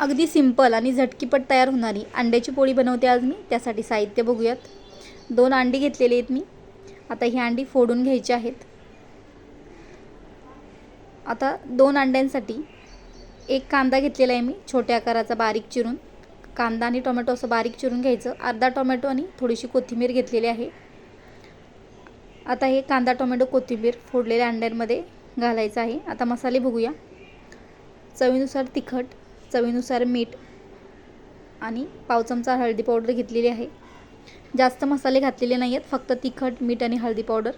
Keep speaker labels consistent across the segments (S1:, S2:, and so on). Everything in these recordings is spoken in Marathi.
S1: अगदी सिंपल आणि झटकीपट तयार होणारी अंड्याची पोळी बनवते आज मी. त्यासाठी साहित्य बघूयात. दोन अंडी घेतलेली आहेत मी. आता ही अंडी फोडून घ्यायची आहेत. आता दोन अंड्यांसाठी एक कांदा घेतलेला आहे मी छोट्या आकाराचा बारीक चिरून. कांदा आणि टोमॅटो असं बारीक चिरून घ्यायचं. अर्धा टोमॅटो आणि थोडीशी कोथिंबीर घेतलेली आहे. आता हे कांदा टोमॅटो कोथिंबीर फोडलेल्या अंड्यांमध्ये घालायचं आहे. आता मसाले बघूया. चवीनुसार तिखट चवीनुसार मीठ आणि पाव चमचा हळदी पावडर घेतलेली आहे. जास्त मसाले घातलेले नाही आहेत फक्त तिखट मीठ आणि हळदी पावडर.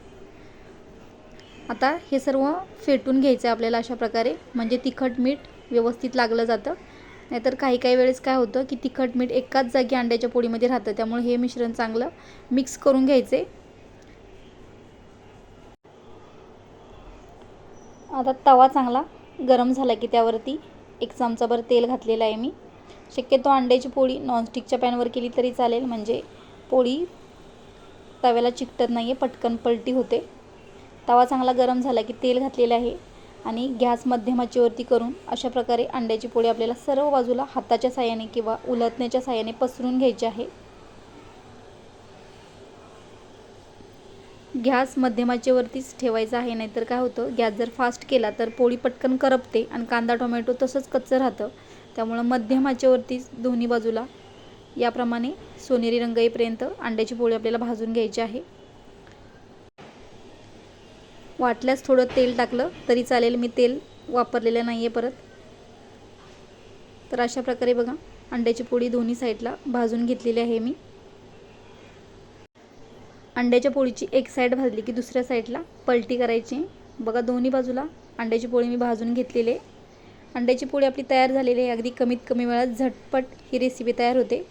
S1: आता हे सर्व फेटून घ्यायचं आहे आपल्याला अशा प्रकारे. म्हणजे तिखट मीठ व्यवस्थित लागलं जातं. नाहीतर काही काही वेळेस काय होतं की तिखट मीठ एकाच जागी अंड्याच्या पोळीमध्ये राहतं. त्यामुळे हे मिश्रण चांगलं मिक्स करून घ्यायचे. आता तवा चांगला गरम झाला की त्यावरती एक चमचाभर तेल घातलेलं आहे मी. शक्यतो अंड्याची पोळी नॉनस्टिकच्या पॅनवर केली तरी चालेल. म्हणजे पोळी तव्याला चिकटत नाही आहे पटकन पलटी होते. तवा चांगला गरम झाला की तेल घातलेलं आहे आणि गॅस मध्यमाचीवरती करून अशा प्रकारे अंड्याची पोळी आपल्याला सर्व बाजूला हाताच्या साह्याने किंवा उलटण्याच्या साह्याने पसरून घ्यायची आहे. गॅस मध्यमाचेवरतीच ठेवायचा आहे नाहीतर काय होतं गॅस जर फास्ट केला तर पोळी पटकन करपते आणि कांदा टोमॅटो तसंच कच्चं राहतं. त्यामुळं मध्यम आचेवरतीच दोन्ही बाजूला याप्रमाणे सोनेरी रंग येईपर्यंत अंड्याची पोळी आपल्याला भाजून घ्यायची आहे. वाटल्यास थोडं तेल टाकलं तरी चालेल मी तेल वापरलेलं नाही आहे परत. तर अशा प्रकारे बघा अंड्याची पोळी दोन्ही साईडला भाजून घेतलेली आहे मी. अंड्याच्या पोळीची एक साईड भाजली की दुसऱ्या साईडला पलटी करायची. बघा दोन्ही बाजूला अंड्याची पोळी मी भाजून घेतलेली आहे. अंड्याची पोळी आपली तयार झालेली आहे. अगदी कमीत कमी वेळात झटपट ही रेसिपी तयार होते.